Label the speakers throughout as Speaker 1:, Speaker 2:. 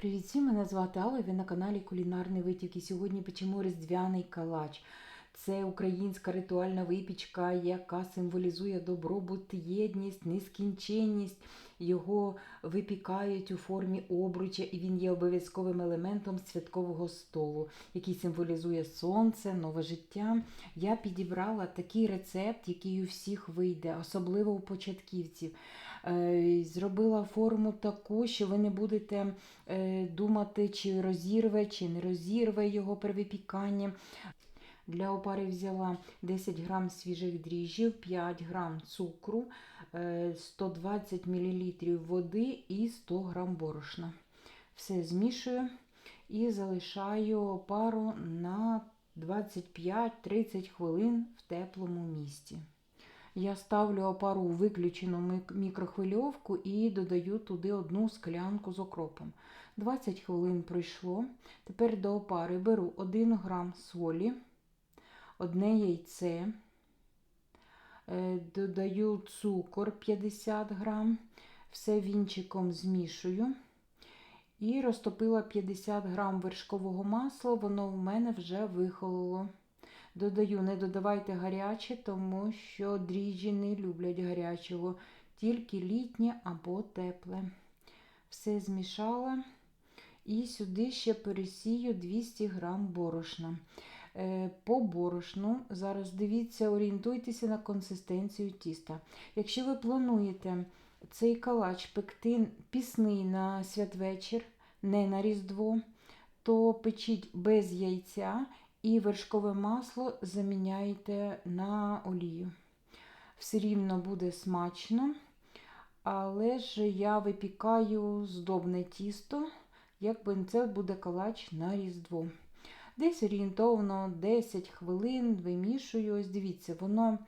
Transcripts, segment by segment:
Speaker 1: Привіт всім, мене звати Алла, ви на каналі Кулінарний Витік. І сьогодні печемо різдвяний калач. Це українська ритуальна випічка, яка символізує добробут, єдність, нескінченність. Його випікають у формі обруча, і він є обов'язковим елементом святкового столу, який символізує сонце, нове життя. Я підібрала такий рецепт, який у всіх вийде, особливо у початківців. Е, Зробила форму таку, що ви не будете е, думати, чи розірве, чи не розірве його при випіканні. Для опари взяла 10 грам свіжих дріжджів, 5 грам цукру, е, 120 мл води і 100 грам борошна. Все змішую і залишаю опару на 25-30 хвилин в теплому місці. Я ставлю опару у виключену мікрохвильовку і додаю туди одну склянку з окропом. 20 хвилин пройшло. Тепер до опари беру 1 грам солі, одне яйце, е, додаю цукор 50 грам, все вінчиком змішую. І розтопила 50 грам вершкового масла, воно в мене вже вихололо. Додаю, не додавайте гаряче, тому що дріжджі не люблять гарячого, тільки літнє або тепле. Все змішала. І сюди ще пересію 200 грам борошна. Е, По борошну, зараз дивіться, орієнтуйтеся на консистенцію тіста. Якщо ви плануєте цей калач пекти пісний на святвечір, не на Різдво, то печіть без яйця і вершкове масло заміняйте на олію. Все рівно буде смачно, але ж я випікаю здобне тісто, якби це буде калач на Різдво. Десь орієнтовно 10 хвилин вимішую. Ось дивіться, воно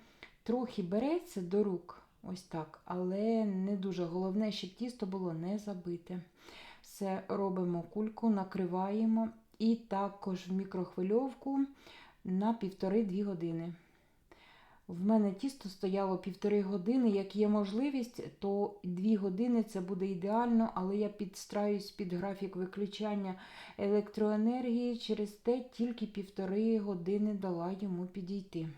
Speaker 1: трохи береться до рук, ось так, але не дуже головне, щоб тісто було не забите. Все робимо кульку, накриваємо і також в мікрохвильовку на 1,5-2 години. В мене тісто стояло півтори години. Як є можливість, то 2 години це буде ідеально, але я підстраюсь під графік виключання електроенергії, через те тільки півтори години дала йому підійти.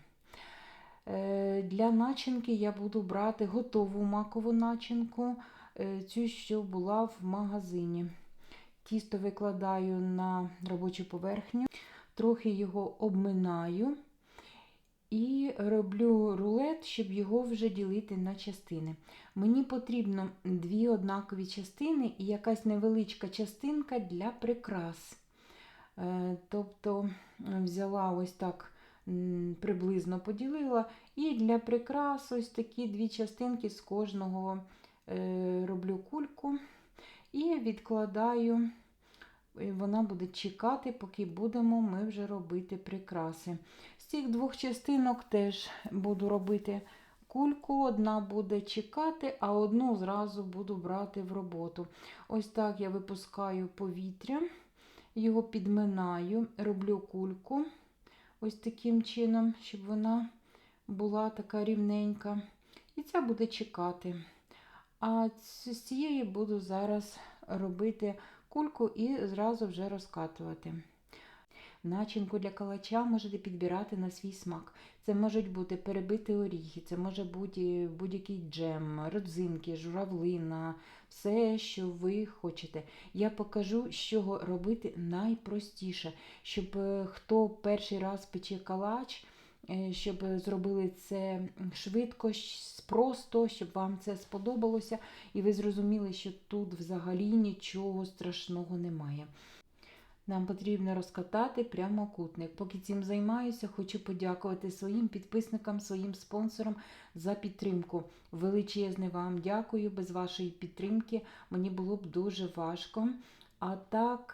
Speaker 1: Е, Для начинки я буду брати готову макову начинку, е, цю, що була в магазині. Тісто викладаю на робочу поверхню, трохи його обминаю. І роблю рулет, щоб його вже ділити на частини. Мені потрібно дві однакові частини і якась невеличка частинка для прикрас. Е, Тобто взяла ось так приблизно поділила. І для прикрас ось такі дві частинки з кожного е, роблю кульку і відкладаю. І вона буде чекати, поки будемо ми вже робити прикраси. З цих двох частинок теж буду робити кульку. Одна буде чекати, а одну зразу буду брати в роботу. Ось так я випускаю повітря, його підминаю, роблю кульку ось таким чином, щоб вона була така рівненька. І ця буде чекати. А з цієї буду зараз робити кульку і зразу вже розкатувати. Начинку для калача можете підбирати на свій смак. Це можуть бути перебиті оріхи, це може бути будь-який джем, родзинки, журавлина, все, що ви хочете. Я покажу, з чого робити найпростіше, щоб е, хто перший раз пече калач, щоб зробили це швидко, просто, щоб вам це сподобалося, і ви зрозуміли, що тут взагалі нічого страшного немає. Нам потрібно розкатати прямокутник. Поки цим займаюся, хочу подякувати своїм підписникам, своїм спонсорам за підтримку. Величезне вам дякую. Без вашої підтримки мені було б дуже важко. А так,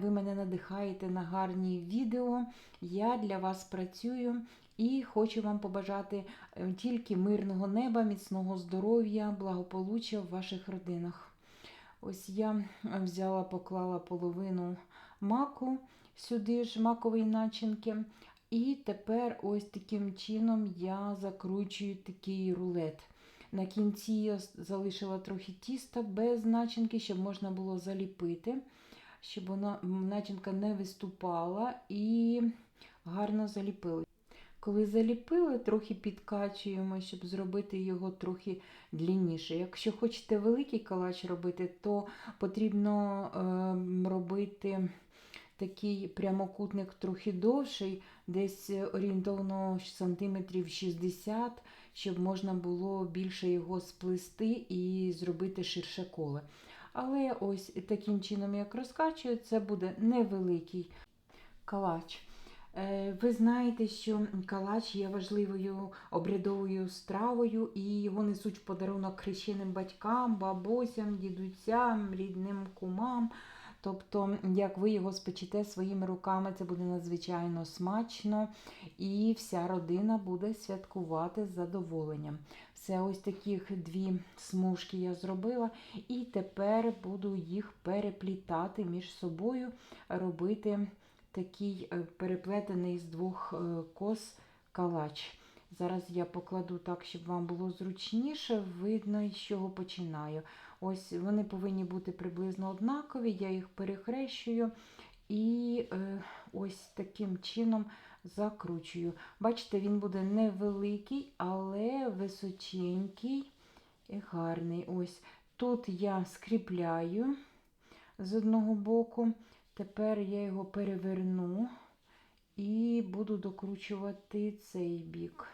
Speaker 1: ви мене надихаєте на гарні відео. Я для вас працюю і хочу вам побажати е, тільки мирного неба, міцного здоров'я, благополуччя в ваших родинах. Ось я взяла, поклала половину маку сюди ж макової начинки. І тепер ось таким чином я закручую такий рулет. На кінці я залишила трохи тіста без начинки, щоб можна було заліпити, щоб вона начинка не виступала і гарно заліпили. Коли заліпили, трохи підкачуємо, щоб зробити його трохи длінніше. Якщо хочете великий калач робити, то потрібно ем, робити такий прямокутник трохи довший, десь орієнтовно сантиметрів 60, щоб можна було більше його сплести і зробити ширше коле. Але ось таким чином, як розкачую, це буде невеликий калач. Е, Ви знаєте, що калач є важливою обрядовою стравою, і його несуть в подарунок хрещеним батькам, бабусям, дідусям, рідним кумам. Тобто, як ви його спечете своїми руками, це буде надзвичайно смачно, і вся родина буде святкувати з задоволенням. Все, ось таких дві смужки я зробила, і тепер буду їх переплітати між собою, робити такий е, переплетений з двох е, кос калач. Зараз я покладу так, щоб вам було зручніше, видно, з чого починаю. Ось вони повинні бути приблизно однакові, я їх перехрещую і е, ось таким чином закручую. Бачите, він буде невеликий, але височенький і гарний. Ось тут я скріпляю з одного боку. Тепер я його переверну і буду докручувати цей бік.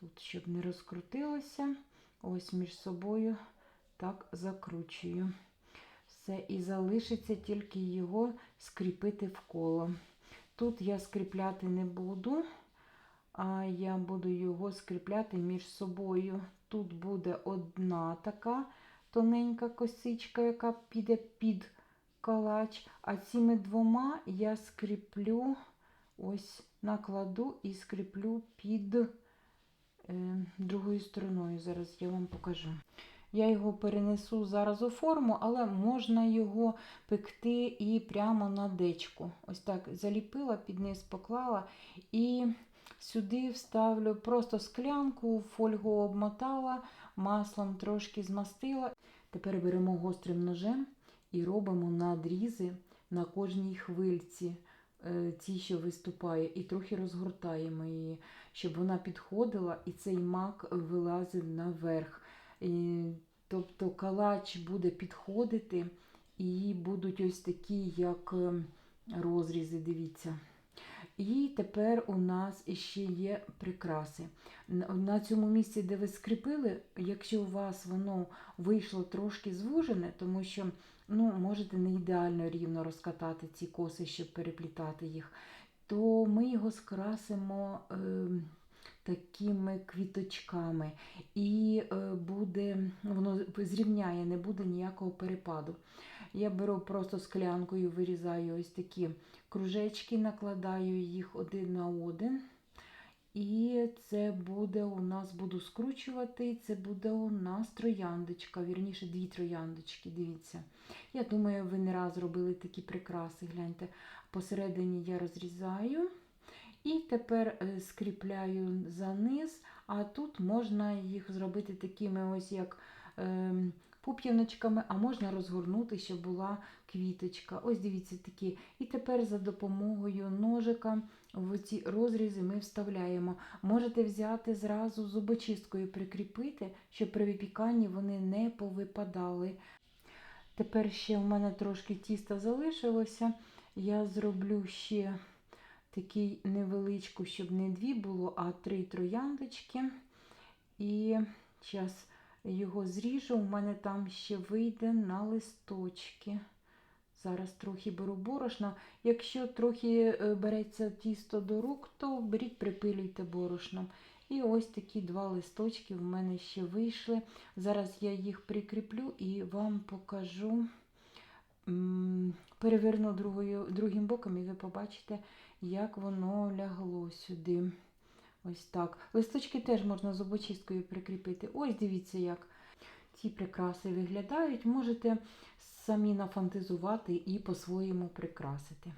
Speaker 1: Тут, щоб не розкрутилося, ось між собою так закручую. Все, і залишиться тільки його скріпити в коло. Тут я скріпляти не буду, а я буду його скріпляти між собою. Тут буде одна така тоненька косичка, яка піде під калач, а цими двома я скріплю, ось накладу і скріплю під е, другою стороною. Зараз я вам покажу. Я його перенесу зараз у форму, але можна його пекти і прямо на дечку. Ось так заліпила, під низ поклала і сюди вставлю просто склянку, фольгу обмотала, маслом трошки змастила. Тепер беремо гострим ножем і робимо надрізи на кожній хвильці, е, ті, що виступає, і трохи розгортаємо її, щоб вона підходила і цей мак вилазив наверх. Тобто калач буде підходити, і будуть ось такі, як е, розрізи, дивіться. І тепер у нас ще є прикраси. На цьому місці, де ви скріпили, якщо у вас воно вийшло трошки звужене, тому що ну, можете не ідеально рівно розкатати ці коси, щоб переплітати їх, то ми його скрасимо е, такими квіточками. І е, буде, воно зрівняє, не буде ніякого перепаду. Я беру просто склянкою, вирізаю ось такі кружечки, накладаю їх один на один. І це буде у нас, буду скручувати, це буде у нас трояндочка, вірніше дві трояндочки, дивіться. Я думаю, ви не раз робили такі прикраси, гляньте. Посередині я розрізаю. І тепер е, скріпляю за низ, а тут можна їх зробити такими ось як ем, пуп'яночками, а можна розгорнути, щоб була квіточка. Ось дивіться такі. І тепер за допомогою ножика в ці розрізи ми вставляємо. Можете взяти зразу зубочисткою прикріпити, щоб при випіканні вони не повипадали. Тепер ще в мене трошки тіста залишилося. Я зроблю ще такий невеличку, щоб не дві було, а три трояндочки. І зараз його зріжу. У мене там ще вийде на листочки. Зараз трохи беру борошна. Якщо трохи е, береться тісто до рук, то беріть, припилюйте борошном. І ось такі два листочки в мене ще вийшли. Зараз я їх прикріплю і вам покажу. Переверну другою, другим боком, і ви побачите, як воно лягло сюди. Ось так. Листочки теж можна зубочисткою прикріпити. Ось дивіться, як ці прикраси виглядають. Можете самі нафантазувати і по-своєму прикрасити.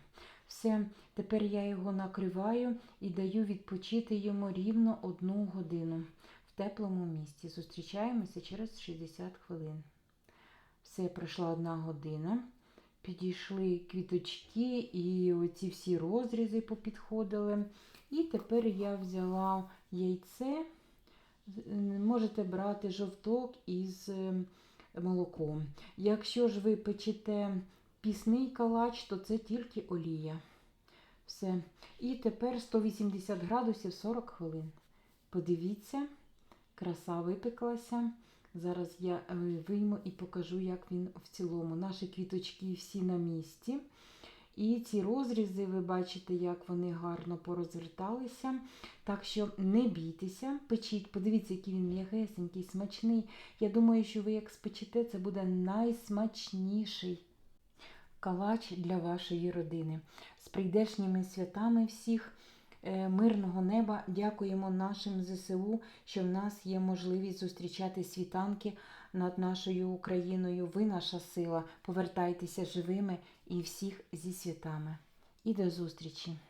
Speaker 1: Все, тепер я його накриваю і даю відпочити йому рівно одну годину. в теплому місці. Зустрічаємося через 60 хвилин. Все, пройшла одна година. Підійшли квіточки і оці всі розрізи попідходили. І тепер я взяла яйце. Можете брати жовток із е, молоком. Якщо ж ви печете пісний калач, то це тільки олія. Все. І тепер 180 градусів 40 хвилин. Подивіться, краса випеклася. Зараз я е, вийму і покажу, як він в цілому. Наші квіточки всі на місці. І ці розрізи, ви бачите, як вони гарно порозверталися. Так що не бійтеся, печіть, подивіться, який він м'ягесенький, смачний. Я думаю, що ви як спечете, це буде найсмачніший калач для вашої родини. З прийдешніми святами всіх. Е, Мирного неба дякуємо нашим ЗСУ, що в нас є можливість зустрічати світанки над нашою Україною. Ви наша сила. Повертайтеся живими і всіх зі святами. І до зустрічі!